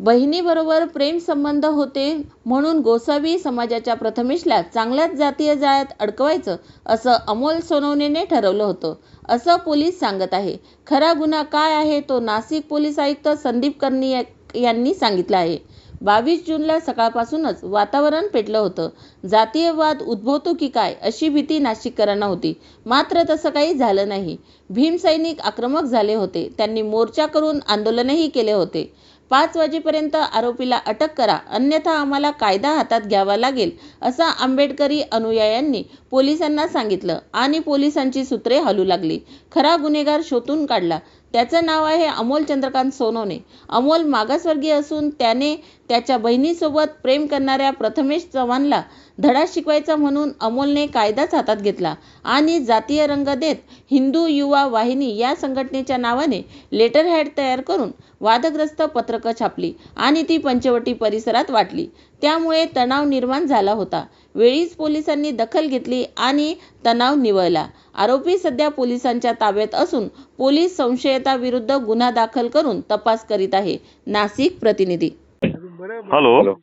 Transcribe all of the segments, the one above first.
बहिणीबरोबर प्रेम संबंध होते म्हणून गोसावी समाजाच्या प्रथमेशला चांगल्याच जातीय जाळ्यात अडकवायचं असं अमोल सोनवणेने ठरवलं होतं. असं पोलीस सांगत आहे. खरा गुन्हा काय आहे तो नाशिक पोलीस आयुक्त संदीप कर्णी यांनी सांगितलं आहे. बावीस जूनला सकाळपासूनच वातावरण पेटलं होतं. जातीयवाद उद्भवतो की काय अशी भीती नाशिककरांना होती. मात्र तसं काही झालं नाही. भीमसैनिक आक्रमक झाले होते. त्यांनी मोर्चा करून आंदोलनही केले होते. पाच वाजेपर्यंत आरोपीला अटक करा अन्यथा आम्हाला कायदा हातात घ्यावा लागेल असं आंबेडकरी अनुयायांनी पोलिसांना सांगितलं आणि पोलिसांची सूत्रे हलू लागली. खरा गुन्हेगार शोधून काढला. त्याचं नाव आहे अमोल चंद्रकांत सोनवणे. अमोल मागासवर्गीय असून त्याने त्याच्या बहिणीसोबत प्रेम करणाऱ्या प्रथमेश चव्हाणला धडा शिकवायचा म्हणून अमोलने कायदाच हातात घेतला. आणि जातीय रंग देत हिंदू युवा वाहिनी या संघटनेच्या नावाने लेटर हॅड तयार करून वादग्रस्त पत्रकं छापली आणि ती पंचवटी परिसरात वाटली. त्यामुळे तणाव निर्माण झाला होता. वेळीच पोलिसांनी दखल घेतली आणि तणाव निवळला. आरोपी सध्या पोलिसांच्या ताब्यात असून पोलीस संशयिताविरुद्ध गुन्हा दाखल करून तपास करीत आहे. नाशिक प्रतिनिधी. हॅलो.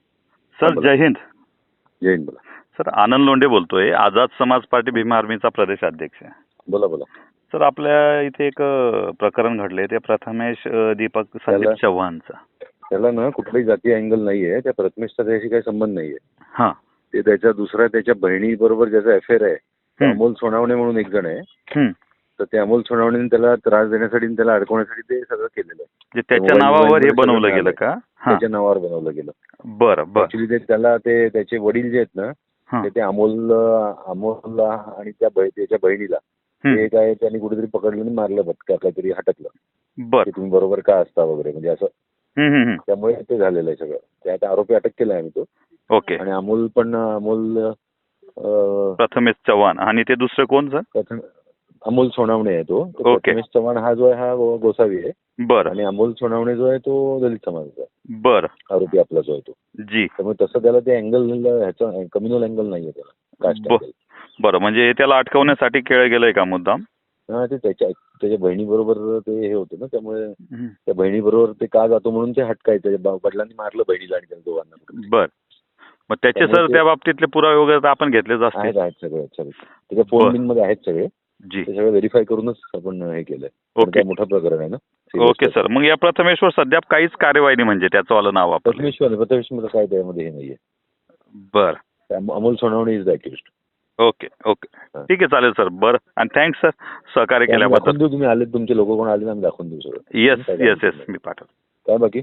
सर. जय हिंद. जय हिंद बोला. सर आनंद लोंढे बोलतोय. आझाद समाज पार्टी भीमा आर्मीचा प्रदेश अध्यक्ष बोला बोला. सर आपल्या इथे एक प्रकरण घडले ते प्रथमेश दीपक संदीप चव्हाणचं. त्याला ना कुठलाही जातीय अँगल नाहीये. त्या प्रथमेशचा त्याशी काही संबंध नाहीये. हा. ते त्याच्या दुसऱ्या त्याच्या बहिणी बरोबर ज्याचा अफेअर आहे. अमोल सोनावणे म्हणून एक जण आहे. तर ते अमोल सोनावणेने त्याला त्रास देण्यासाठी त्याला अडकवण्यासाठी ते सगळं केलेलं आहे. त्याच्या नावावर हे बनवलं गेलं का? त्याच्या नावावर बनवलं गेलं. बरं बरं. ऍक्च्युली ते त्याला ते त्याचे वडील जे आहेत ना ते ते अमोल अमोलला आणि त्या त्याच्या बहिणीला. ते काय त्यांनी कुठेतरी पकडलं आणि मारलं बटका काहीतरी हटकलं. बरं. तुम्ही बरोबर का असता वगैरे म्हणजे असं. त्यामुळे ते झालेलं आहे सगळं. ते आता आरोपी अटक केला आम्ही तो. ओके. आणि अमोल पण अमोल अं, प्रथमेश चव्हाण. आणि ते दुसरे कोण सर? प्रथम अमोल सोनावणे आहे तो. ओके. प्रथमेश चव्हाण हा जो आहे हा गो- गोसावी आहे. बरं. आणि अमोल सोनावणे जो आहे तो दलित समाजाचा आहे. बरं. आरोपी आपला जो आहे तो. जी. त्यामुळे तसं त्याला ते अँगल ह्याचा कम्युनल अँगल नाहीये त्याला. कास्ट ब- अँगल बरं. म्हणजे त्याला अटकवण्यासाठी केलं गेलंय का मुद्दाम? हा ते त्याच्या त्याच्या बहिणी बरोबर ते हे होतं ना त्यामुळे. त्या बहिणी बरोबर ते का जातो म्हणून ते हटकायचं. बा- वडिलांनी मारलं बहिणीला आणि त्यांना दोघांना. बर. मग त्याचे सर त्या बाबतीतले पुरावे वगैरे आपण घेतलेच आहेत आहेत सगळे त्याच्या फोन. बिनमध्ये आहेत सगळे. जी. सगळं व्हेरीफाय करूनच आपण हे केलंय. पण ओके. मोठं प्रकरण आहे ना? Okay sir. मग या प्रथमेश्वर सध्या काहीच कार्यवाही नाही म्हणजे त्याचं वालं नाव वापरलं. प्रथमेश्वर प्रथमेश्वर काय त्यामध्ये हे नाहीये. बर. Amol Sonawane is the accused okay okay. ठीक आहे चालेल सर. बरं. आणि थँक्स सर. सहकार्य केल्याबद्दल. तुम्ही आले तुमचे लोक कोण आले ना दाखवून देऊ सगळं. येस येस येस मी पाठवतो. काय बाकी?